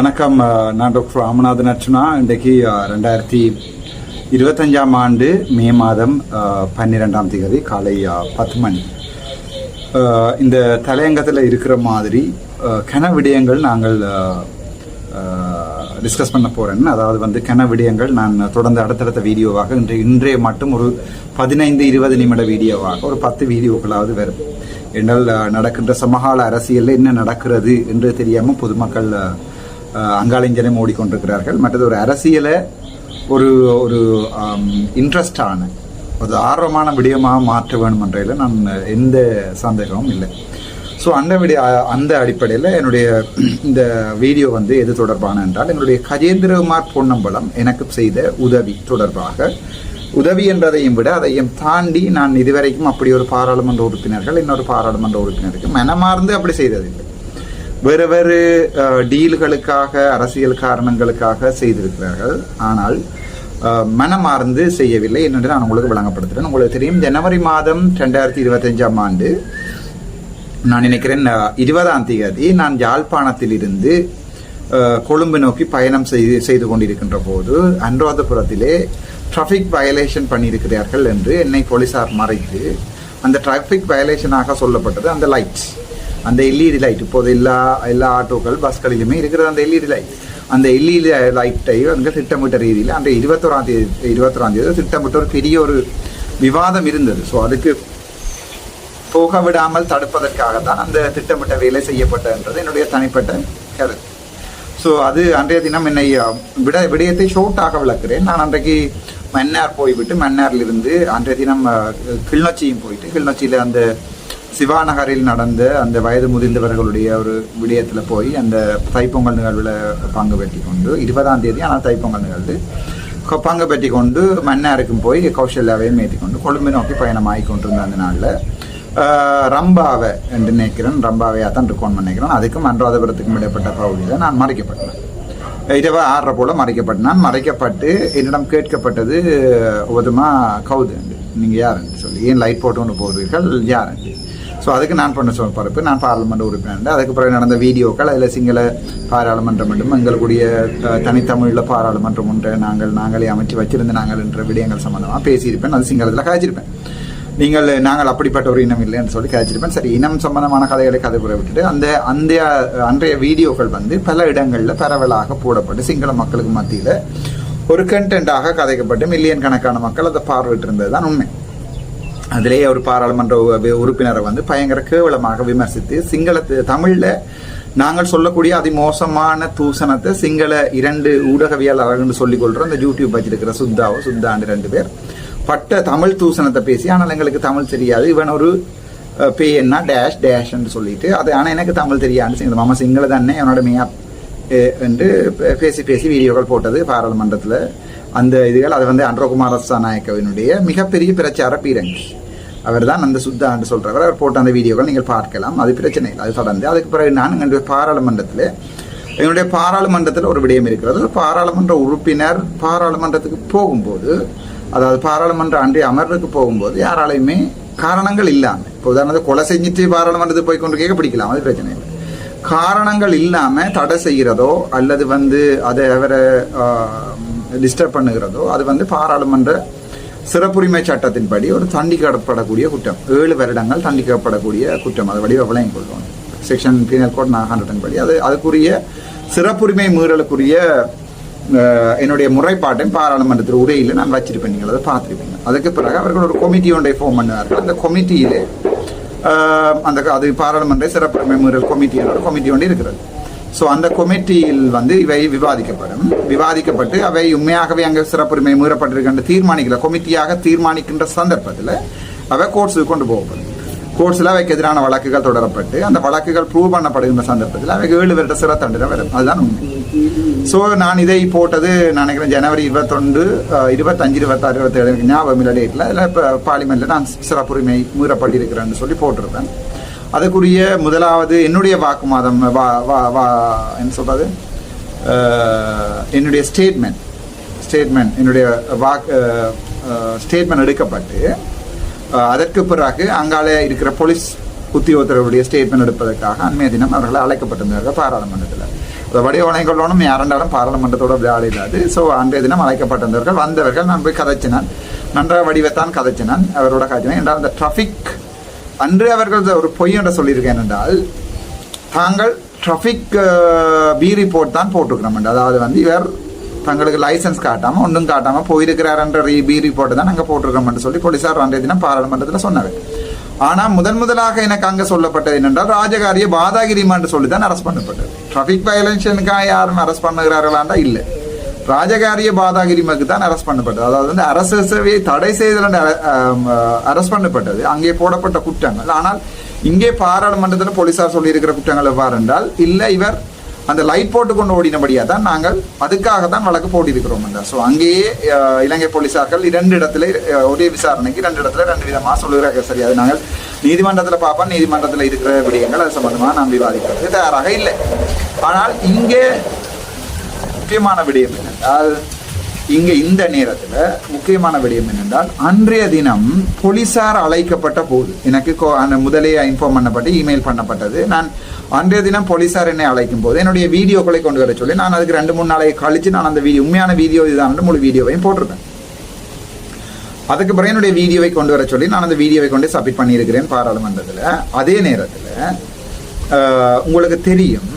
வணக்கம் நான் டாக்டர் ராமநாதன் அர்ச்சனா. இன்றைக்கு ரெண்டாயிரத்தி இருபத்தஞ்சாம் ஆண்டு மே மாதம் பன்னிரெண்டாம் தேதி காலை பத்து மணி. இந்த தலையங்கத்தில் இருக்கிற மாதிரி கன விடயங்கள் நாங்கள் டிஸ்கஸ் பண்ண போகிறேன்னு அதாவது வந்து கன விடயங்கள் நான் தொடர்ந்து அடுத்தடுத்த வீடியோவாக இன்று இன்றைய மட்டும் ஒரு பதினைந்து இருபது நிமிட வீடியோவாக ஒரு பத்து வீடியோக்களாவது வரும். என்னால் நடக்கின்ற சமகால அரசியலில் என்ன நடக்கிறது என்று தெரியாமல் பொதுமக்கள் அங்காளிஞ்சனம் ஓடிக்கொண்டிருக்கிறார்கள் மற்றது ஒரு அரசியலை ஒரு ஒரு இன்ட்ரெஸ்டான ஒரு ஆர்வமான விடயமாக மாற்ற வேணுமன்றையில் நான் எந்த சந்தேகமும் இல்லை. ஸோ அந்த விட அந்த அடிப்படையில் என்னுடைய இந்த வீடியோ வந்து எது தொடர்பான என்றால் என்னுடைய கஜேந்திரகுமார் பொன்னம்பலம் எனக்கு செய்த உதவி தொடர்பாக. உதவி என்றதையும் விட அதையும் தாண்டி நான் இதுவரைக்கும் அப்படி ஒரு பாராளுமன்ற உறுப்பினர்கள் இன்னொரு பாராளுமன்ற உறுப்பினருக்கு மனமார்ந்து அப்படி செய்ததில்லை. வேறு வேறு டீல்களுக்காக அரசியல் காரணங்களுக்காக செய்திருக்கிறார்கள். ஆனால் மனமார்ந்து செய்யவில்லை. என்று நான் உங்களுக்கு வழங்கப்படுத்துகிறேன் உங்களுக்கு தெரியும் ஜனவரி மாதம் ரெண்டாயிரத்தி இருபத்தஞ்சாம் ஆண்டு நான் நினைக்கிறேன் இருபதாம் தேதி நான் யாழ்ப்பாணத்திலிருந்து இருந்து கொழும்பு நோக்கி பயணம் செய்து செய்து கொண்டிருக்கின்ற போது அனுராதபுரத்திலே டிராஃபிக் வயலேஷன் பண்ணியிருக்கிறார்கள் என்று என்னை போலீசார் மறைத்து அந்த டிராஃபிக் வயலேஷனாக சொல்லப்பட்டது அந்த லைட்ஸ் அந்த எல்இடி லைட் இப்போது எல்லா எல்லா ஆட்டோக்கள் பஸ்களிலுமே இருக்கிறது அந்த எல்இடி லைட் அந்த எல்இடி லைட்டை வந்து திட்டமிட்ட ரீதியில் அந்த இருபத்தோராம் தேதி இருபத்தோராம் தேதி திட்டமிட்ட ஒரு பெரிய ஒரு விவாதம் இருந்தது. ஸோ அதுக்கு போக விடாமல் தடுப்பதற்காக தான் அந்த திட்டமிட்ட வேலை செய்யப்பட்டன்றது என்னுடைய தனிப்பட்ட கருத்து. ஸோ அது அன்றைய தினம் என்னை விட விடயத்தை ஷோர்ட்டாக விளக்குறேன். நான் அன்றைக்கு மன்னார் போய்விட்டு மன்னாரிலிருந்து அன்றைய தினம் கிளிநொச்சியும் போயிட்டு கிளிநொச்சியில் அந்த சிவாநகரில் நடந்து நடந்த அந்த வயது முதிர்ந்தவர்களுடைய ஒரு விடயத்தில் போய் அந்த தைப்பொங்கல் நிகழ்வில் பங்கு பெற்றி கொண்டு இருபதாம் தேதி ஆனால் தைப்பொங்கல் நிகழ்வு. பங்கு பெற்றி கொண்டு மன்னாருக்கும் போய் கௌசல்யாவையும் ஏற்றி கொண்டு கொழும்பு நோக்கி பயணமாகி கொண்டிருந்த அந்த நாளில் ரம்பாவை என்று நினைக்கிறேன். ரம்பாவையாக தான் இருக்கோன்னு நினைக்கிறேன் அதுக்கும் அன்றாதபுரத்துக்கும் இடைப்பட்ட பகுதியில் நான் மறைக்கப்பட்டேன். இரவு ஆறரை போல மறைக்கப்பட்டு நான் மறைக்கப்பட்டு என்னிடம் கேட்கப்பட்டது உதமா கவுது நீங்கள் யாருன்னு சொல்லி. ஏன் லைட் போட்டு கொண்டு போகிறீர்கள் யாருன்னு ஸோ அதுக்கு நான் பண்ண சொல் பரப்பு நான் பாராளுமன்ற உறுப்பினர் அதுக்கு பிறகு நடந்த வீடியோக்கள் அதில் சிங்கள பாராளுமன்றம் என்றும் எங்களுடைய தனித்தமிழில் பாராளுமன்றம் ஒன்றை நாங்கள் நாங்களே அமைச்சு வச்சிருந்த நாங்கள் என்ற விடயங்கள் சம்மந்தமாக பேசியிருப்பேன். அது சிங்களத்தில் காய்ச்சிருப்பேன். நீங்கள் நாங்கள் அப்படிப்பட்ட ஒரு இனம் இல்லைன்னு சொல்லி காய்ச்சிருப்பேன். சரி இனம் சம்பந்தமான கதைகளை கதை புற விட்டுட்டு அந்த அந்த அன்றைய வீடியோக்கள் வந்து பல இடங்களில் பரவலாக போடப்பட்டு சிங்கள மக்களுக்கு மத்தியில் ஒரு கண்டென்ட்டாக கதைக்கப்பட்டு மில்லியன் கணக்கான மக்கள் அதை பார்வையிட்டு இருந்தது தான் உண்மை. அதிலேயே ஒரு பாராளுமன்ற உ- உறுப்பினரை வந்து பயங்கர கேவலமாக விமர்சித்து சிங்கள தமிழ்ல நாங்கள் சொல்லக்கூடிய அதிமோசமான தூசணத்தை சிங்கள இரண்டு ஊடகவியலாளர்கள் சொல்லிக் கொள்றோம் இந்த யூடியூப் வச்சிருக்கிற சுத்தாவோ சுத்தாண்டு ரெண்டு பேர் பட்ட தமிழ் தூசணத்தை பேசி ஆனால் எங்களுக்கு தமிழ் தெரியாது இவன் ஒரு அஹ், பேயன்னா டேஷ் டேஷ்ன்னு சொல்லிட்டு அது ஆனால் எனக்கு தமிழ் தெரியாது சிங்கள மாமா சிங்கள தானே என்னோட மேயா என்று பே- பேசி பேசி வீடியோக்கள் போட்டது பாராளுமன்றத்தில். அந்த இதுகள் அது வந்து அன்றகுமார நாயக்கவினுடைய மிகப்பெரிய பிரச்சார பீரங்கி. அவர் தான் அந்த சுத்த என்று சொல்றவர். அவர் போட்ட அந்த வீடியோக்கள் நீங்கள் பார்க்கலாம். அது பிரச்சனை இல்லை அது தொடர்ந்து. அதுக்கு பிறகு நான் எங்களுடைய பாராளுமன்றத்தில் எங்களுடைய பாராளுமன்றத்தில் ஒரு விடயம் இருக்கிறது. பாராளுமன்ற உறுப்பினர் பாராளுமன்றத்துக்கு போகும்போது அதாவது பாராளுமன்ற அன்றைய அமர்வுக்கு போகும்போது யாராலையுமே காரணங்கள் இல்லாமல் இப்போ உதாரணத்துக்கு கொலை செஞ்சுட்டு பாராளுமன்றத்துக்கு போய் கொண்டு கேட்க பிடிக்கலாம் அது பிரச்சனை இல்லை. காரணங்கள் இல்லாமல் தடை செய்கிறதோ அல்லது வந்து அதை அவரை டிஸ்டர்ப் பண்ணுகிறதோ அது வந்து பாராளுமன்ற சிறப்புரிமை சட்டத்தின்படி ஒரு தண்டிக்கப்படக்கூடிய குற்றம். ஏழு வருடங்கள் தண்டிக்கப்படக்கூடிய குற்றம். அது வடிவ கொள்வோம். செக்ஷன் பீனல் கோட் ஹண்ட்ரட் படி அது அதுக்குரிய சிறப்புரிமை மீறலுக்குரிய என்னுடைய முறைப்பாட்டையும் பாராளுமன்றத்தில் உரையில் நான் வச்சிருப்பேன். நீங்கள் அதை பார்த்துருப்பீங்க. அதுக்கு பிறகு அவர்கள் ஒரு கமிட்டி ஒன்றை ஃபார்ம் பண்ணுவார்கள். அந்த கமிட்டியிலே அந்த அது பாராளுமன்ற சிறப்புரிமை மீறல் கமிட்டி என்ற ஒரு கமிட்டி ஒன்று இருக்கிறது. ஸோ அந்த கமிட்டியில் வந்து இவை விவாதிக்கப்படும். விவாதிக்கப்பட்டு அவை உண்மையாகவே அங்கே சிறப்புரிமை மீறப்பட்டிருக்கின்ற தீர்மானிக்கல கமிட்டியாக தீர்மானிக்கின்ற சந்தர்ப்பத்தில் அவை கோர்ட்ஸுக்கு கொண்டு போகப்படும். கோர்ட்ஸில் அவைக்கு எதிரான வழக்குகள் தொடரப்பட்டு அந்த வழக்குகள் ப்ரூவ் பண்ணப்படுகின்ற சந்தர்ப்பத்தில் அவைக்கு ஏழு வருட சிற தண்டனை வரும். அதுதான் உண்மை. ஸோ நான் இதை போட்டது நான் நினைக்கிறேன் ஜனவரி இருபத்தொன்று இருபத்தஞ்சு இருபத்தாறு இருபத்தேழு ஞாபகம் இல்லை டேட்டில் இல்லை இப்போ பார்லிமெண்ட்டில் நான் சிறப்புரிமை மீறப்பட்டிருக்கிறேன்னு சொல்லி போட்டிருப்பேன். அதுக்குரிய முதலாவது என்னுடைய வாக்குமாதம் வா வா வா என்ன சொல்கிறது என்னுடைய ஸ்டேட்மெண்ட் ஸ்டேட்மெண்ட் என்னுடைய வாக்கு ஸ்டேட்மெண்ட் எடுக்கப்பட்டு அதற்கு பிறகு அங்காலே இருக்கிற போலீஸ் உத்தியோகத்தருடைய ஸ்டேட்மெண்ட் எடுப்பதற்காக அண்மைய தினம் அவர்கள் அழைக்கப்பட்டிருந்தார்கள் பாராளுமன்றத்தில். அதை வடிவனை கொள்ளணும் யாரெண்டாலும் பாராளுமன்றத்தோட விளையாடிடாது ஸோ அன்றைய தினம் அழைக்கப்பட்டிருந்தவர்கள் வந்தவர்கள் நான் போய் கதைச்சினான். நன்றாக வடிவத்தான் கதைச்சினான். அவரோட கதைச்சினான் என்றால் அந்த டிராஃபிக் அன்று அவர்கள் ஒரு பொய் என்று சொல்லியிருக்கேன் என்றால் தாங்கள் ட்ராஃபிக் பி ரிப்போர்ட் தான் போட்டுக்கிறோம் அதாவது வந்து இவர் தங்களுக்கு லைசன்ஸ் காட்டாமல் ஒன்றும் காட்டாமல் போயிருக்கிறாருன்ற பி ரிப்போர்ட் தான் நாங்கள் போட்டிருக்கோம்னு சொல்லி போலீஸார் அன்றைய தினம் பாராளுமன்றத்தில் சொன்னார் ஆனால் முதன் முதலாக எனக்கு அங்கே சொல்லப்பட்டது என்னென்றால் ராஜகாரிய பாதாகிரிமான்னு சொல்லி தான் அரெஸ்ட் பண்ணப்பட்டது. டிராஃபிக் வயலன்ஷனுக்காக யாரும் அரெஸ்ட் பண்ணுகிறார்களாண்டா? இல்லை. ராஜகாரிய பாதாகிரிமக்கு தான் அரெஸ்ட் பண்ணப்பட்டது. அதாவது வந்து அரசவை தடை செய்தல் அரெஸ்ட் பண்ணப்பட்டது. அங்கே போடப்பட்ட குற்றங்கள். ஆனால் இங்கே பாராளுமன்றத்தில் போலீசார் சொல்லியிருக்கிற குற்றங்கள் எவ்வாறு என்றால் இல்லை இவர் அந்த லைட் போட்டு கொண்டு ஓடினபடியா தான் நாங்கள் அதுக்காக தான் வழக்கு போட்டிருக்கிறோம் என்றார். ஸோ அங்கேயே இலங்கை போலீசார்கள் இரண்டு இடத்துல ஒரே விசாரணைக்கு ரெண்டு இடத்துல ரெண்டு விதமாக சொல்லுகிறார்கள். சரி அது நாங்கள் நீதிமன்றத்தில் பார்ப்போம். நீதிமன்றத்தில் இருக்கிற விடயங்கள் அது சம்பந்தமாக நாம் விவாதிக்கிறதுக்கு தயாராக இல்லை. ஆனால் இங்கே முக்கியமான விடயம் என்றால் இங்க இந்த நேரத்துல முக்கியமான விடயம் என்னென்றால் அன்றைய தினம் போலீசார் அழைக்கப்பட்ட போது எனக்கு கொ- அந்த முதலே இன்ஃபார்ம் பண்ணப்பட்டு இமெயில் பண்ணப்பட்டது. நான் அன்றைய தினம் போலீசார் என்னை அழைக்கும் போது என்னுடைய வீடியோக்களை கொண்டு வர சொல்லி நான் அதுக்கு ரெண்டு மூணு நாளை கழிச்சு நான் அந்த வீடியோ உண்மையான வீடியோ இதுதான் முழு வீடியோவையும் போட்டிருப்பேன். அதுக்கு பிறகு என்னுடைய வீடியோவை கொண்டு வர சொல்லி நான் அந்த வீடியோவை கொண்டு சப்மிட் பண்ணியிருக்கிறேன் பாராளுமன்றத்தில். அதே நேரத்தில் உங்களுக்கு தெரியும்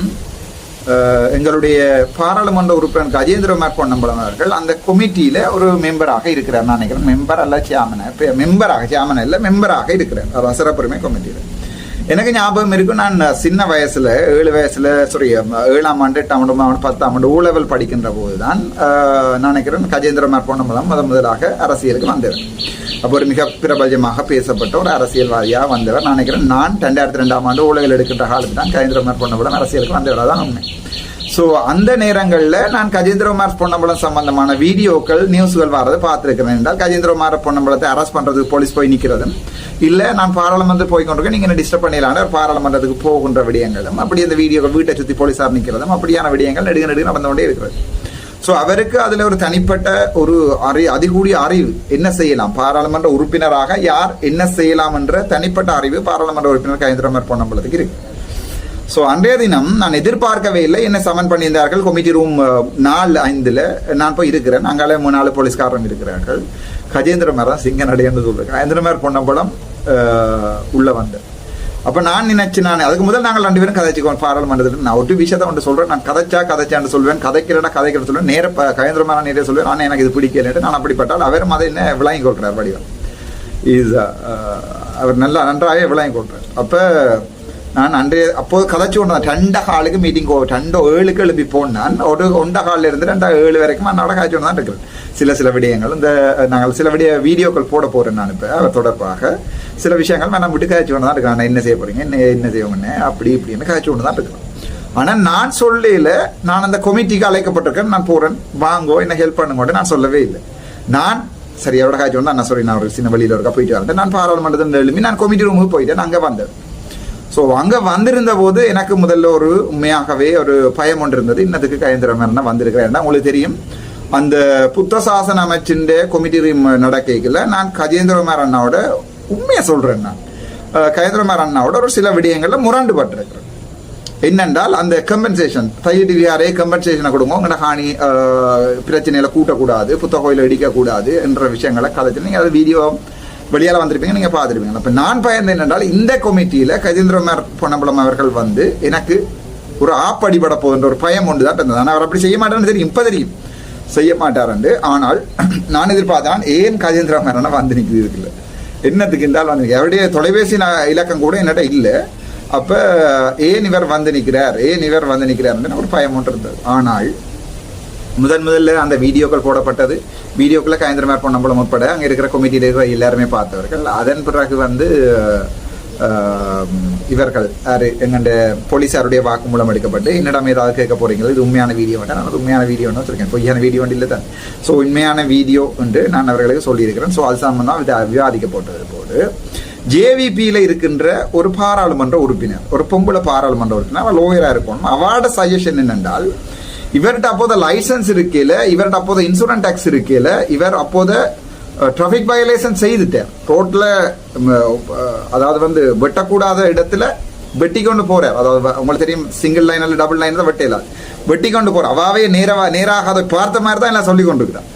எங்களுடைய பாராளுமன்ற உறுப்பினர் கஜேந்திர பொன்னம்பலம் அவர்கள் அந்த கமிட்டியில ஒரு மெம்பராக இருக்கிறார். நான் நினைக்கிறேன் மெம்பர் அல்ல சேமன மெம்பராக சேமன இல்ல மெம்பராக இருக்கிறார். அவர் சிறப்புரிமை கமிட்டியில் எனக்கு ஞாபகம் இருக்கும் நான் சின்ன வயசுல ஏழு வயசுல சாரி ஏழாம் ஆண்டு எட்டாம் ஆண்டு ஆண்டு பத்தாம் ஆண்டு ஊழல் படிக்கின்ற போது தான் நான் நினைக்கிறேன் கஜேந்திரமார் பொன்னம்பலம் முதன் முதலாக அரசியலுக்கு வந்தவர். அப்போ ஒரு மிக பிரபலமாக பேசப்பட்ட ஒரு அரசியல்வாதியாக வந்தவர். நான் நினைக்கிறேன் நான் ரெண்டாயிரத்தி ரெண்டாம் ஆண்டு ஊழல் எடுக்கின்ற காலத்தில் தான் கஜேந்திரமார் பொன்னம்பலம் அரசியலுக்கு வந்தவர் அதான் உண்மை. ஸோ அந்த நேரங்களில் நான் கஜேந்திரகுமார் பொன்னம்பலம் சம்பந்தமான வீடியோக்கள் நியூஸ்கள் வரதை பார்த்துருக்கிறேன் என்றால் கஜேந்திரகுமார் பொன்னம்பலத்தை அரெஸ்ட் பண்ணுறதுக்கு போலீஸ் போய் நிற்கிறதும் இல்லை நான் பாராளுமன்றம் போய் கொண்டிருக்கேன் நீங்கள் டிஸ்டர்ப் பண்ணிடலான பாராளுமன்றத்துக்கு போகின்ற விடயங்களும் அப்படி அந்த வீடியோக்கள் வீட்டை சுற்றி போலீஸார் நிற்கிறதும் அப்படியான விடயங்கள் நெடுக நெடுக நடந்து கொண்டே இருக்கிறது. ஸோ அவருக்கு அதில் ஒரு தனிப்பட்ட ஒரு அறி அதிகூடிய அறிவு என்ன செய்யலாம்? பாராளுமன்ற உறுப்பினராக யார் என்ன செய்யலாம் என்ற தனிப்பட்ட அறிவு பாராளுமன்ற உறுப்பினர் கஜேந்திரகுமார் பொன்னம்பலத்துக்கு இருக்கு. ஸோ அன்றைய தினம் நான் எதிர்பார்க்கவே இல்லை. என்ன சமன் பண்ணியிருந்தார்கள். கமிட்டி ரூம் நாலு ஐந்தில் நான் போய் இருக்கிறேன். அங்காலே மூணு நாலு போலீஸ்காரங்க இருக்கிறார்கள். கஜேந்திர மரம் சிங்க நடையன்னு சொல்றேன் கஜேந்திரமர் பொன்னம்பலம் உள்ளே உள்ள வந்தேன் அப்போ நான் நினைச்சு நான் அதுக்கு முதல் நாங்கள் ரெண்டு பேரும் கதைச்சுக்கோம் பாராளுமன்றத்தில் நான் ஒரு விஷயத்தை ஒன்று சொல்கிறேன் நான் கதைச்சா கதைச்சான்னு சொல்வேன். கதைக்கிறேன்னா கதைக்கிற சொல்லுவேன் நேர கஜேந்திரமான நேரே சொல்லுவேன் ஆனால் எனக்கு இது பிடிக்கலன்ட்டு நான் அப்படிப்பட்டால் அவரும் அதை என்ன விளங்கி கொள்கிறார் வடிவம். இஸ் அவர் நல்லா நன்றாக விளங்கி கொள்கிறார். அப்போ நான் அன்றைய அப்போது கதைச்சு கொண்டு வந்தேன். ரெண்ட காலுக்கு மீட்டிங் போ ரெண்டு ஏழுக்கு எழுப்பி போனான் ஒரு ஒன்ற காலில் இருந்து ரெண்டா ஏழு வரைக்கும் அன்னோட காய்ச்சி கொண்டு தான் இருக்கிறேன் சில சில விடயங்கள் இந்த நாங்கள் சில விடிய வீடியோக்கள் போட போகிறேன் நான் இப்போ தொடர்பாக சில விஷயங்கள் நான் விட்டு காய்ச்சி கொண்டு தான் இருக்கிறேன் நான் என்ன செய்ய போறீங்க என்ன என்ன செய்வோங்கன்னு அப்படி இப்படின்னு காய்ச்சி கொண்டு தான் இருக்கிறேன் ஆனால் நான் சொல்லல நான் அந்த கமிட்டிக்கு அழைக்கப்பட்டிருக்கேன் நான் போகிறேன் வாங்கோ என்ன ஹெல்ப் பண்ணுங்கோட நான் சொல்லவே இல்லை நான் சரி எவ்வளோ காய்ச்சி நான் சொல்லி நான் ஒரு சின்ன வழியில் இருக்கா போயிட்டு வரேன் நான் பாராளுமன்றத்தில் எழுப்பி நான் கமிட்டி ரூமுக்கு போயிட்டேன் அங்கே வந்தேன் ஸோ அங்கே வந்திருந்த போது எனக்கு முதல்ல ஒரு உண்மையாகவே ஒரு பயம் ஒன்று இருந்தது. இன்னத்துக்கு கயந்திரமர்னா வந்திருக்கிறேன் உங்களுக்கு தெரியும். அந்த புத்த சாசன அமைச்சின் கொமிட்டி ரீம் நடக்கையில் நான் கஜேந்திரமார் அண்ணாவோட உண்மையை சொல்றேன் நான். கஜேந்திரமார் அண்ணாவோட ஒரு சில விடயங்கள்ல முரண்டுபட்டிருக்கிறேன். என்னென்றால் அந்த கம்பன்சேஷன் தையடி விஆரே கம்பன்சேஷனை கொடுங்க. உங்களோட ஹானி பிரச்சனையில் பிரச்சனையில கூட்டக்கூடாது புத்த கோயில இடிக்கக்கூடாது என்ற விஷயங்களை கதைச்சு நீங்கள் அது வீடியோ வெளியால வந்திருப்பீங்க நீங்க பார்த்துருப்பீங்க. அப்ப நான் பயந்தேன் என்றால் இந்த கமிட்டியில கஜேந்திரமார் பொன்னம்பலம் அவர்கள் வந்து எனக்கு ஒரு ஆப்படிபட போகின்ற ஒரு பயம் ஒன்று தான் இருந்தது ஆனால் அவர் அப்படி செய்ய மாட்டேன்னு தெரியும் இப்ப தெரியும். செய்ய மாட்டார் ஆனால் நான் எதிர்பார்த்தான் ஏன் கஜேந்திரமாரன வந்து நிற்குது இருக்குல்ல என்னத்துக்கு இருந்தால் வந்து அவருடைய தொலைபேசி நான் இலக்கம் கூட என்னட்ட இல்லை. அப்ப ஏன் இவர் வந்து நிற்கிறார்? ஏன் இவர் வந்து நிற்கிறார்? ஒரு பயம் ஒன்று இருந்தது. ஆனால் முதன் முதல்ல அந்த வீடியோக்கள் போடப்பட்டது. வீடியோக்களை கயந்திரமார் பொன்னம்பலம் உட்பட அங்கே இருக்கிற கமிட்டியில் இருக்கிற எல்லாருமே பார்த்தவர்கள். அதன் பிறகு வந்து இவர்கள் யார் எங்கண்ட போலீஸாருடைய வாக்குமூலம் எடுக்கப்பட்டு என்னிடம் ஏதாவது கேட்க போறீங்களோ? இது உண்மையான வீடியோ வேண்டாம். நான் உண்மையான வீடியோ வச்சிருக்கேன். பொய்யான வீடியோ இல்லை தான். ஸோ உண்மையான வீடியோ என்று நான் அவர்களுக்கு சொல்லியிருக்கிறேன். ஸோ அது சம்பந்தம் விவா- விவாதிக்கப்பட்டது போது ஜேவிபியில் இருக்கின்ற ஒரு பாராளுமன்ற உறுப்பினர் ஒரு பொம்பளை பாராளுமன்ற உறுப்பினர் அவள் லோயராக இருக்கணும். அவார்ட சஜஷன் என்னென்றால் இவர்கிட்ட அப்போது லைசன்ஸ் இருக்கையில இவர்கிட்ட அப்போத இன்சூரன்ஸ் டாக்ஸ் இருக்கையில இவர் அப்போது டிராஃபிக் வயலேஷன் செய்துட்டார். ரோட்ல அதாவது வந்து வெட்டக்கூடாத இடத்துல வெட்டி கொண்டு போறார். அதாவது உங்களுக்கு தெரியும் சிங்கிள் லைன் அல்ல டபுள் லைன் தான் வெட்டையில. வெட்டி கொண்டு போற அவாவே நேரவா நேராக அதை பார்த்த மாதிரி தான் எல்லாம் சொல்லி கொண்டு இருக்கிறான்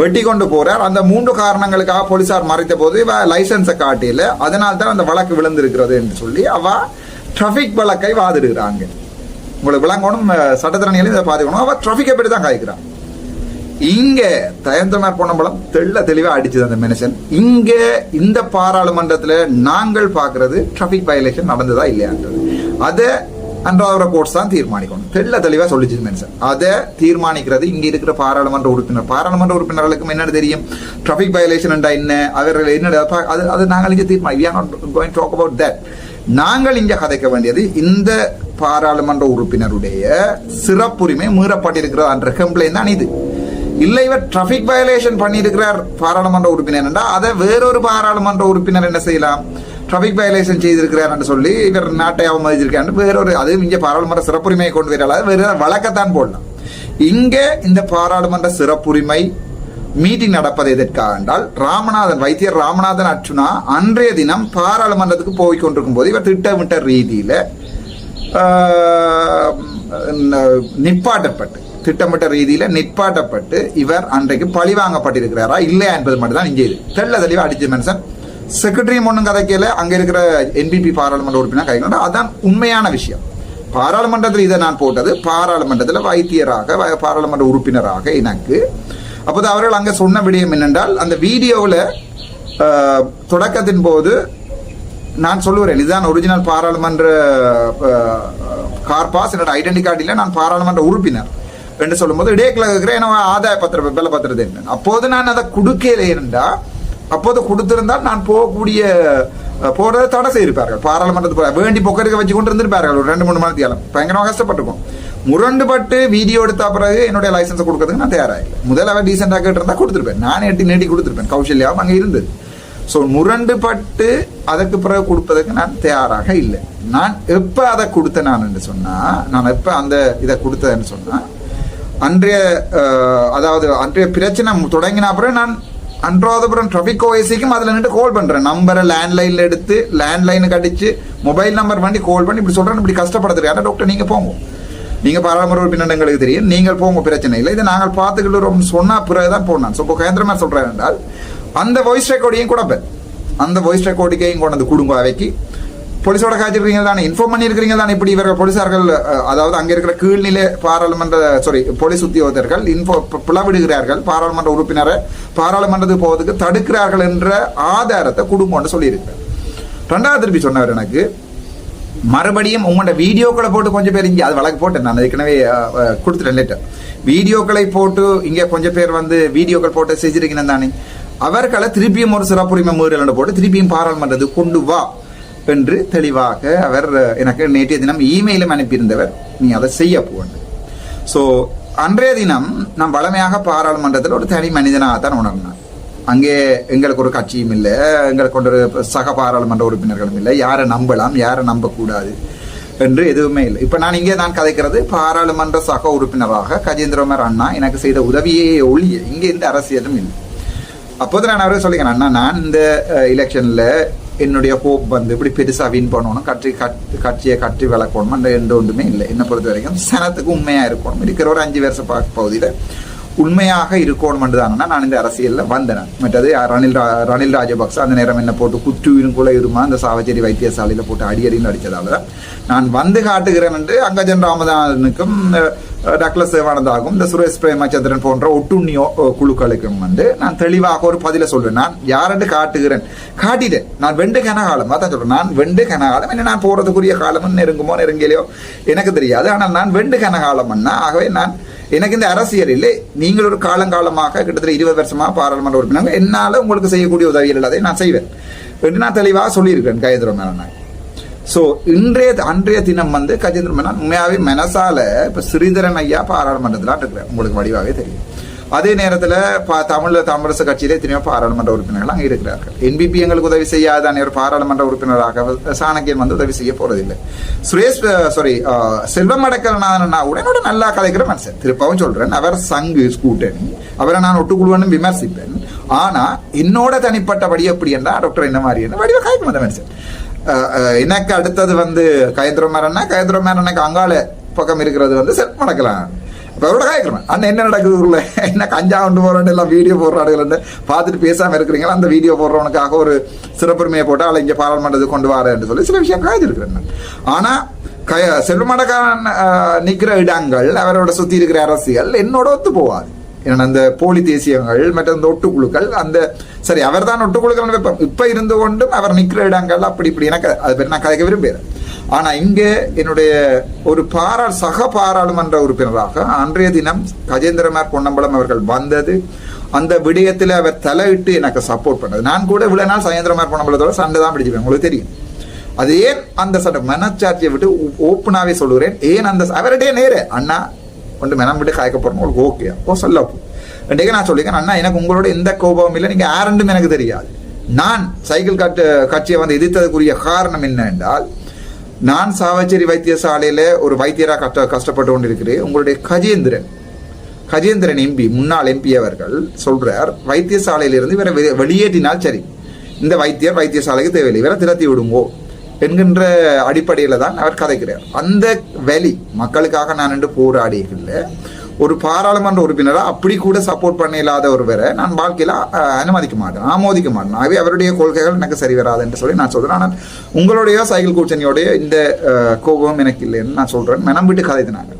வெட்டி கொண்டு போறார். அந்த மூன்று காரணங்களுக்காக போலீசார் மறைத்த போது இவ லைசன்ஸை காட்டியில அதனால தான் அந்த வழக்கு விழுந்திருக்கிறது என்று சொல்லி அவ டிராஃபிக் வழக்கை வாதிடுகிறாங்க. உங்களுக்கு விளங்கணும் அஹ் இதை பாத்துக்கணும் அவ டிராஃபிக்கை பற்றி தான் காய்க்கிறான். இங்கே தயந்திரனார் பொன்னம்பலம் தெள்ள தெளிவாக அடிச்சது அந்த மனுஷன். இங்கே இந்த பாராளுமன்றத்தில் நாங்கள் பார்க்கறது டிராஃபிக் வயலேஷன் நடந்ததா இல்லையான்றது. அதை அன்றாவர கோர்ட்ஸ் தான் தீர்மானிக்கணும். தெள்ள தெளிவாக சொல்லிச்சு மனுஷன். அதை தீர்மானிக்கிறது இங்கே இருக்கிற பாராளுமன்ற உறுப்பினர். பாராளுமன்ற உறுப்பினர்களுக்கும் என்னென்னு தெரியும்? டிராஃபிக் வயலேஷன் என்ன? அவர்கள் என்ன அது அது நாங்கள் இங்கே தீர்மானம் டாக் அபவுட் தட் நாங்கள் இங்கே கதைக்க வேண்டியது இந்த பாராளுமன்ற உறுப்பினருடைய சிறப்புரிமை மீறப்பட்டிருக்கிறது என்ற கம்ப்ளைண்ட் தான் இது. இல்லை இவர் டிராபிக் வயலேஷன் பண்ணியிருக்கிறார் பாராளுமன்ற உறுப்பினர் என்றால் அதை வேறொரு பாராளுமன்ற உறுப்பினர் என்ன செய்யலாம்? டிராபிக் வயலேஷன் செய்திருக்கிறார் சொல்லி இவர் நாட்டை அவமதிச்சிருக்காரு வேறொரு அது இங்கே பாராளுமன்ற சிறப்புரிமையை கொண்டு வரலாது வேற வழக்கத்தான் போடலாம். இங்கே இந்த பாராளுமன்ற சிறப்புரிமை மீட்டிங் நடப்பது எதற்காக என்றால் ராமநாதன் வைத்தியர் ராமநாதன் அர்ச்சுனா அன்றைய தினம் பாராளுமன்றத்துக்கு போய் கொண்டிருக்கும் போது இவர் திட்டமிட்ட ரீதியில ஆஹ், நிப்பாட்டப்பட்டு திட்டமிட்ட ரீதியில் நிப்பாட்டப்பட்டு இவர் அன்றைக்கு பழி வாங்கப்பட்டிருக்கிறாரா இல்லையா என்பது மட்டும்தான் இங்கே இது. தெள்ள தெளிவா அடிச்ச மனுஷன் செக்ரட்டரி ஒன்றும் கதைக்கல அங்கே இருக்கிற என்பிபி பாராளுமன்ற உறுப்பினர் கைகள் அதான் உண்மையான விஷயம். பாராளுமன்றத்தில் இதை நான் போட்டது பாராளுமன்றத்தில் வைத்தியராக வ- பாராளுமன்ற உறுப்பினராக எனக்கு. அப்போது அவர்கள் அங்கே சொன்ன விடயம் என்னென்றால் அந்த வீடியோவில் தொடக்கத்தின் போது நான் சொல்லுவேன் இதுதான் ஒரிஜினல் பாராளுமன்ற கார் பாஸ் என்னோட ஐடென்டி கார்டு இல்லை நான் பாராளுமன்ற உறுப்பினர். என்று சொல்லும்போது இடையக்கில் இருக்கிறேன் என்ன ஆதாய பத்திர வெள்ள பத்திரத்தை என்ன? அப்போது நான் அதை கொடுக்கல இருந்தா அப்போது கொடுத்திருந்தால் நான் போகக்கூடிய அஹ், போறதை தடை செய்திருப்பார்கள். பாராளுமன்றத்துக்கு போக வேண்டி பொக்கருக்கு வச்சு கொண்டு இருந்திருப்பார்கள் ஒரு ரெண்டு மூணு மணி காலம் பயங்கரமாக கஷ்டப்பட்டிருக்கும். முரண்டுபட்டு வீடியோ எடுத்த பிறகு என்னுடைய லைசன்ஸ் கொடுக்கறதுக்கு நான் தயாராகல முதல்ல அவன் டீசெண்டாக கேட்டிருந்தா கொடுத்துருப்பேன். நானே எட்டி நீட்டி கொடுத்துருப்பேன். கௌசல்யாவும் அங்கே இருந்தது. ஸோ முரண்டுபட்டு அதற்கு பிறகு கொடுப்பதற்கு நான் தயாராக இல்லை. நான் எப்போ அதை கொடுத்தேன் நான் என்று சொன்னால் நான் எப்போ அந்த இதை கொடுத்தேன்னு சொன்னால் அன்றைய அதாவது அன்றைய பிரச்சனை தொடங்கின அப்புறம் நான் அன்றாவதுபுரம் டிராபிக் ஓஎஸ்சிக்கும் அதில் நின்று கால் பண்ணுறேன் நம்பரை லேண்ட்லைனில் எடுத்து லேண்ட்லைனுக்கு அடித்து மொபைல் நம்பர் பண்ணி கால் பண்ணி இப்படி சொல்கிறேன் இப்படி கஷ்டப்படுத்துறேன். டாக்டர் நீங்கள் போங்க. நீங்கள் பாராளுமன்ற உறுப்பினர் எங்களுக்கு தெரியும். நீங்கள் போங்க பிரச்சனை இல்லை. இதை நாங்கள் பார்த்துக்கிட்டு சொன்னா பிறகுதான் போனான் ஸோ இப்போ கேந்திரமா சொல்கிறேன் என்றால் அந்த வாய்ஸ் ரெக்கார்டையும் கொடுப்பேன் அந்த வாய்ஸ் ரெக்கார்டுக்கையும் கொண்டு வந்து கொடுங்க அவைக்கு. போலீஸோட காய்ச்சிருக்கீங்க தானே? இன்ஃபார்ம் பண்ணியிருக்கிறீங்க தானே? இப்படி இவர்கள் போலீசார்கள் அதாவது அங்கே இருக்கிற கீழ்நிலை பாராளுமன்ற சாரி போலீஸ் உத்தியோகத்தர்கள் இன்ஃபோ பிளவிடுகிறார்கள். பாராளுமன்ற உறுப்பினரை பாராளுமன்றத்துக்கு போவதுக்கு தடுக்கிறார்கள் என்ற ஆதாரத்தை கொடுங்கன்னு சொல்லியிருக்கிறார். ரெண்டாவது திருப்பி சொன்னவர் எனக்கு மறுபடியும் உங்களோட வீடியோக்களை போட்டு கொஞ்சம் பேர் இங்கே அது வழக்கு போட்டேன் நான் ஏற்கனவே கொடுத்துட்டேன் லேட்டர் வீடியோக்களை போட்டு இங்கே கொஞ்சம் பேர் வந்து வீடியோக்கள் போட்டு செஞ்சிருக்கணும் தானே? அவர்களை திருப்பியும் ஒரு சிறப்புரிமை மீறல் போட்டு திருப்பியும் பாராளுமன்றத்துக்கு கொண்டு வா என்று தெளிவாக அவர் எனக்கு நேற்றைய தினம் இமெயிலும் அனுப்பியிருந்தவர். நீ அதை செய்ய போன்னு ஸோ அன்றைய தினம் நான் வளமையாக பாராளுமன்றத்தில் ஒரு தனி மனிதனாக தான் உணர்ந்தேன் அங்கே எங்களுக்கு ஒரு கட்சியும் இல்லை. எங்களுக்கு ஒரு சக பாராளுமன்ற உறுப்பினர்களும் இல்லை. யாரை நம்பலாம் யாரை நம்பக்கூடாது என்று எதுவுமே இல்லை. இப்போ நான் இங்கே நான் கதைக்கிறது. பாராளுமன்ற சக உறுப்பினராக கஜேந்திரமர் அண்ணா எனக்கு செய்த உதவியே ஒழிய இங்கே இந்த அரசியலும் இல்லை. அப்போது நான் அவரே சொல்லிக்கிறேன் அண்ணா நான் இந்த எலெக்ஷனில் என்னுடைய ஹோப் வந்து இப்படி பெருசாக வின் பண்ணணும் கட்சி கட் கட்சியை கட்டி விளக்கணும் அந்த எந்த ஒன்றுமே இல்லை. என்னை பொறுத்த வரைக்கும் சனத்துக்கு உண்மையாக இருக்கணும். இருக்கிற ஒரு அஞ்சு வருஷ பகுதியில் உண்மையாக இருக்கணும் தானே நான் இந்த அரசியலில் வந்தேன். மற்றது ரணில் ரா ரணில் ராஜபக்ச அந்த நேரம் என்ன போட்டு குற்றுயிரும் கூட இருமா அந்த சாவச்சேரி வைத்தியசாலையில் போட்டு அடியடின்னு அடித்ததால தான் நான் வந்து காட்டுகிறேன் என்று அங்கஜன் ராமதானுக்கும் டக்ளஸ் தேவானந்தாகும் இந்த சுரேஷ் பிரேமச்சந்திரன் போன்ற ஒட்டுண்ணியோ குழுக்களுக்கும் வந்து நான் தெளிவாக ஒரு பதில சொல்றேன் நான் யாரென்று காட்டுகிறேன்? காட்டிட்டேன். நான் வெண்டு கனகாலம் தான் சொல்றேன். நான் வெண்டு கனகாலம் என்ன நான் போறதுக்குரிய காலம்னு நெருங்குமோ நெருங்கலையோ எனக்கு தெரியாது. ஆனால் நான் வெண்டு கனகாலம் ஆகவே நான் எனக்கு இந்த அரசியல் இல்லை. நீங்கள் ஒரு காலங்காலமாக கிட்டத்தட்ட இருபது வருஷமாக பாராளுமன்ற உறுப்பினர் என்னால் உங்களுக்கு செய்யக்கூடிய உதவிகள் அதை நான் செய்வேன். என்று நான் தெளிவாக சொல்லியிருக்கேன் கயந்திர மேலன் ஸோ இன்றைய அன்றைய தினம் வந்து கஜேந்திர மேனன் உண்மையாகவே மனசால இப்போ ஸ்ரீதரன் ஐயா பாராளுமன்றத்தில் இருக்கிறேன் உங்களுக்கு வடிவாகவே தெரியும். அதே நேரத்தில் பா தமிழ் தமிழரசு கட்சியிலே எத்தனையோ பாராளுமன்ற உறுப்பினர்கள் அங்கே இருக்கிறார்கள். என்பிபி எங்களுக்கு உதவி செய்யாதானே ஒரு பாராளுமன்ற உறுப்பினராக சாணக்கியன் வந்து உதவி செய்ய போறதில்லை. சுரேஷ் சாரி செல்வம் அடக்கலநாதன் உடனோட நல்லா கலைக்கிற மனுஷன். திருப்பவும் சொல்றேன் அவர் சங்கு கூட்டணி அவரை நான் ஒட்டுக்குழுவனும் விமர்சிப்பேன். ஆனா என்னோட தனிப்பட்டபடி எப்படி என்றா டாக்டர் என்ன மாதிரி என்ன வடிவ கலைக்க மாட்டேன் மனுஷன். எனக்கு அடுத்தது வந்து கயந்திரமேரன்னா கயந்திரமேரனுக்கு அங்கால பக்கம் இருக்கிறது வந்து செல்வம் மடக்கலாம் இப்போ அவரோட கேட்குறேன் அண்ணன் என்ன நடக்குது ஊரில் என்ன கஞ்சா கொண்டு போகிறோம் எல்லாம் வீடியோ போடுறாடுகள் பார்த்துட்டு பேசாமல் இருக்கிறீங்களா அந்த வீடியோ போடுறவனுக்காக ஒரு சிறப்புரிமையை போட்டு அவளை இங்கே பாராளுமன்றத்துக்கு கொண்டு வரேன்னு சொல்லி சில விஷயம் காய்ச்சிருக்கிறேன் ஆனால் கய செல்வமடக்காரன் நிற்கிற இடங்கள் அவரோட சுற்றி இருக்கிற அரசியல் என்னோட ஒத்து போவாது அந்த போலி தேசியங்கள் மற்ற இந்த ஒட்டுக்குழுக்கள் அந்த சரி அவர் தான் ஒட்டுக்குழுக்கள் வைப்போம். இப்போ இருந்து கொண்டும் அவர் நிற்கிற இடங்கள் அப்படி இப்படி எனக்கு அது பற்றி நான் கதைக்க விரும்புகிறேன். ஆனால் இங்கே என்னுடைய ஒரு பாரா சக பாராளுமன்ற உறுப்பினராக அன்றைய தினம் கஜேந்திரமார் பொன்னம்பலம் அவர்கள் வந்தது. அந்த விடயத்தில் அவர் தலையிட்டு எனக்கு சப்போர்ட் பண்ணது. நான் கூட இவ்வளோ நாள் சகேந்திரமார் பொன்னம்பலத்தோட சண்டை தான் பிடிச்சிப்பேன் உங்களுக்கு தெரியும். அது ஏன் அந்த சண்டை? மனச்சாட்சியை விட்டு ஓப்பனாகவே சொல்லுகிறேன். ஏன் அந்த அவருடைய நேர. அண்ணா கொண்டு மெனம் விட்டு காய்க்க போறோம் உங்களுக்கு ஓகே ஓ சொல்ல ரெண்டே நான் சொல்லியிருக்கேன் அண்ணா எனக்கு உங்களோட எந்த கோபமும் இல்லை. நீங்க யாருண்டும் எனக்கு தெரியாது. நான் சைக்கிள் கட்டு கட்சியை வந்து எதிர்த்ததுக்குரிய காரணம் என்ன என்றால் நான் சாவச்சேரி வைத்தியசாலையில ஒரு வைத்தியராக கஷ்ட கஷ்டப்பட்டு கொண்டிருக்கிறேன். உங்களுடைய கஜேந்திரன் கஜேந்திரன் எம்பி முன்னாள் எம்பி அவர்கள் சொல்றார் வைத்தியசாலையிலிருந்து இவரை வெளியேற்றினால் சரி. இந்த வைத்தியர் வைத்தியசாலைக்கு தேவையில்லை. இவரை திரத்தி விடுங்கோ. என்கின்ற அடிப்படையில் தான் அவர் கதைக்கிறார் அந்த வழி மக்களுக்காக நான் என்று போராடியதில்ல ஒரு பாராளுமன்ற உறுப்பினராக அப்படி கூட சப்போர்ட் பண்ண இல்லாத ஒருவரை நான் வாழ்க்கையில் அனுமதிக்க மாட்டேன் ஆமோதிக்க மாட்டேன் ஆகவே அவருடைய கொள்கைகள் எனக்கு சரி வராது என்று சொல்லி நான் சொல்கிறேன் ஆனால் உங்களுடைய சைக்கிள் கூச்சனியோடைய இந்த கோபம் எனக்கு இல்லைன்னு நான் சொல்கிறேன் மனம் விட்டு கதைத்தினாங்க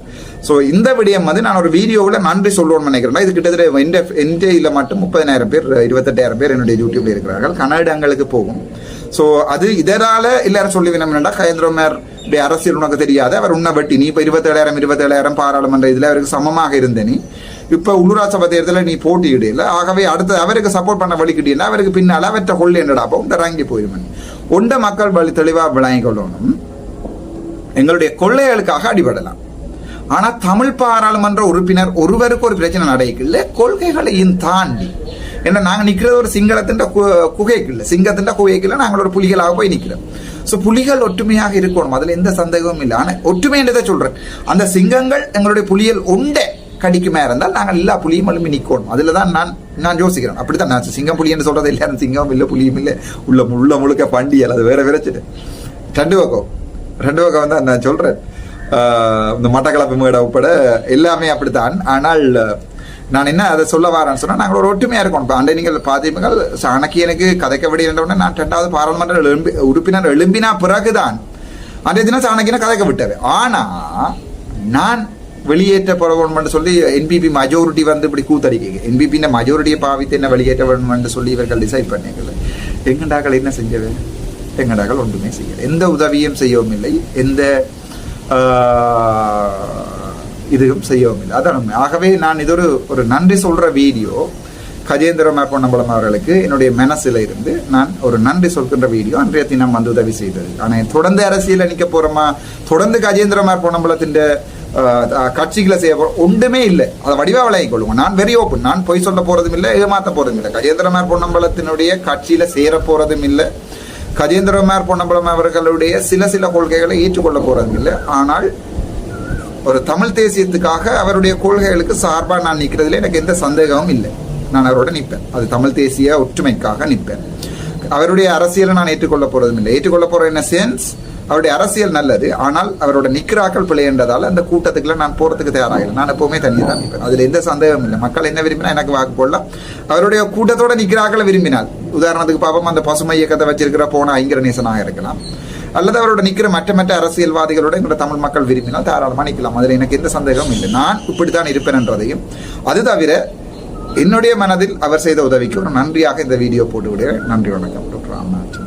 ஸோ இந்த விடயம் வந்து நான் ஒரு வீடியோவில் நன்றி சொல்லணும்னு நினைக்கிறேன் இது கிட்டத்தட்ட இந்த இந்தியில் மட்டும் முப்பதினாயிரம் பேர் இருபத்தெட்டாயிரம் பேர் என்னுடைய யூடியூப்ல இருக்கிறார்கள் கன்னடங்களுக்கு போகும் ஸோ அது இதனால எல்லாரும் சொல்லி வேணும்னா கயந்திரமர் அரசியல் உனக்கு தெரியாது. அவர் உன்னை வெட்டி நீ இப்போ இருபத்தேழாயிரம் இருபத்தேழாயிரம் பாராளுமன்ற இதில் அவருக்கு சமமாக இருந்த நீ. இப்போ உள்ளூராட்சி சபை தேர்தலில் நீ போட்டியிடல ஆகவே அடுத்து அவருக்கு சப்போர்ட் பண்ண வழிக்கிட்டீங்கன்னா அவருக்கு பின்னால் அவற்றை கொள்ளு என்னடா அப்போ இந்த இறங்கி போயிருவன். உண்ட மக்கள் வழி தெளிவாக விளங்கி கொள்ளணும். எங்களுடைய கொள்ளைகளுக்காக அடிபடலாம். ஆனா தமிழ் பாராளுமன்ற உறுப்பினர் ஒருவருக்கு ஒரு பிரச்சனை நடக்கல. கொள்கைகளையும் தாண்டி ஏன்னா நாங்கள் நிற்கிறது ஒரு சிங்களத்தின் குகைக்குள்ள. சிங்கத்தின் குகைக்குள்ள நாங்கள் ஒரு புலிகளாக போய் நிற்கிறோம் ஸோ புலிகள் ஒற்றுமையாக இருக்கணும். அதில் எந்த சந்தேகமும் இல்லை. ஆனால் ஒற்றுமைன்றதை சொல்கிறேன் அந்த சிங்கங்கள் எங்களுடைய புலிகள் உண்டே. கடிக்குமே இருந்தால் நாங்கள் எல்லா புலியும் எழுப்பி நிற்கணும் அதில் தான் நான் நான் யோசிக்கிறேன். அப்படித்தான் நான் சிங்கம் புலி என்று சொல்றது சிங்கம் இல்லை புலியும் இல்லை. உள்ள உள்ள முழுக்க பண்டியல். அது வேற விரைச்சிட்டு ரெண்டு பக்கம். ரெண்டு பக்கம் வந்து நான் சொல்கிறேன் இந்த மட்டக்களப்பு மேடை உட்பட எல்லாமே அப்படித்தான். ஆனால் நான் என்ன அதை சொல்ல வரேன்னு சொன்னா நாங்கள் ஒரு ஒற்றுமையா இருக்கோம். இப்போ அண்டை நீங்கள் பார்த்தீங்கள் சாணக்கியனுக்கு கதைக்க விடுகின்றவுடனே நான் ரெண்டாவது பாராளுமன்ற எழும்பி உறுப்பினர் எழும்பினா பிறகுதான் அன்றைய தினம் சாணக்கியனை கதைக்க விட்டது. ஆனா நான் வெளியேற்ற வேணும்னு சொல்லி என்பிபி மெஜாரிட்டி வந்து இப்படி கூத்தடிக்க என்பிபியின் மெஜாரிட்டியை பாவித்து என்ன வெளியேற்ற வேணும்னு சொல்லி இவர்கள் டிசைட் பண்ணீங்க எங்கண்டாக்கள் என்ன செஞ்சது எங்கண்டாக்கள் ஒன்றுமே செய்யல. எந்த உதவியும் செய்யவும் இல்லை. எந்த இதுவும் செய்யவும் இல்லை. அதான் உண்மை. ஆகவே நான் இது ஒரு ஒரு நன்றி சொல்ற வீடியோ கஜேந்திர பொன்னம்பலம் அவர்களுக்கு என்னுடைய மனசில் இருந்து நான் ஒரு நன்றி சொல்கின்ற வீடியோ அன்றைய தினம் வந்து உதவி செய்தது. ஆனால் தொடர்ந்து அரசியல் நிற்க போறோமா? தொடர்ந்து கஜேந்திர பொன்னம்பலத்தின் கட்சிகளை செய்ய ஒன்றுமே இல்லை. அதை வடிவா விளங்கிக் கொள்ளுங்க. நான் வெரி ஓப்பன் நான் பொய் சொல்ல போறதும் இல்லை ஏமாத்த போறதும் இல்லை. கஜேந்திரமார் பொன்னம்பலத்தினுடைய கட்சியில சேர போறதும் இல்லை. கஜேந்திரமார் பொன்னம்பலம் அவர்களுடைய சில சில கொள்கைகளை ஏற்றுக்கொள்ள போறதும் இல்லை. ஆனால் ஒரு தமிழ் தேசியத்துக்காக அவருடைய கொள்கைகளுக்கு சார்பாக நான் நிற்கிறதுல எனக்கு எந்த சந்தேகமும் இல்லை. நான் அவரோட நிற்பேன். அது தமிழ் தேசிய ஒற்றுமைக்காக நிற்பேன். அவருடைய அரசியலை நான் ஏற்றுக்கொள்ள போறதும் இல்லை. ஏற்றுக்கொள்ள போற என்ன சென்ஸ் அவருடைய அரசியல் நல்லது. ஆனால் அவரோட நிக்கிறாக்கள் பிழைன்றதால அந்த கூட்டத்துக்குள்ள நான் போறதுக்கு தயாராகல. நான் எப்பவுமே தண்ணி தான் நிற்பேன். அதுல எந்த சந்தேகமும் இல்லை. மக்கள் என்ன விரும்பினா எனக்கு வாக்கு போடலாம். அவருடைய கூட்டத்தோட நிக்கிறாக்களை விரும்பினால் உதாரணத்துக்கு பாப்போம் அந்த பசுமை இயக்கத்தை வச்சிருக்கிற போன ஐங்கரநேசனாக இருக்கலாம். அல்லது அவரோட நிக்கிற மற்ற மற்ற அரசியல்வாதிகளோட எங்களோட தமிழ் மக்கள் விரும்பினால் தாராளமாக நிற்கலாம். அதில் எனக்கு எந்த சந்தேகமும் இல்லை. நான் இப்படித்தான் இருப்பேன் என்றதையும் அது தவிர என்னுடைய மனதில் அவர் செய்த உதவிக்கு ஒரு நன்றியாக இந்த வீடியோ போட்டு விடுகிறேன் நன்றி வணக்கம். டாக்டர் ராம்நாத்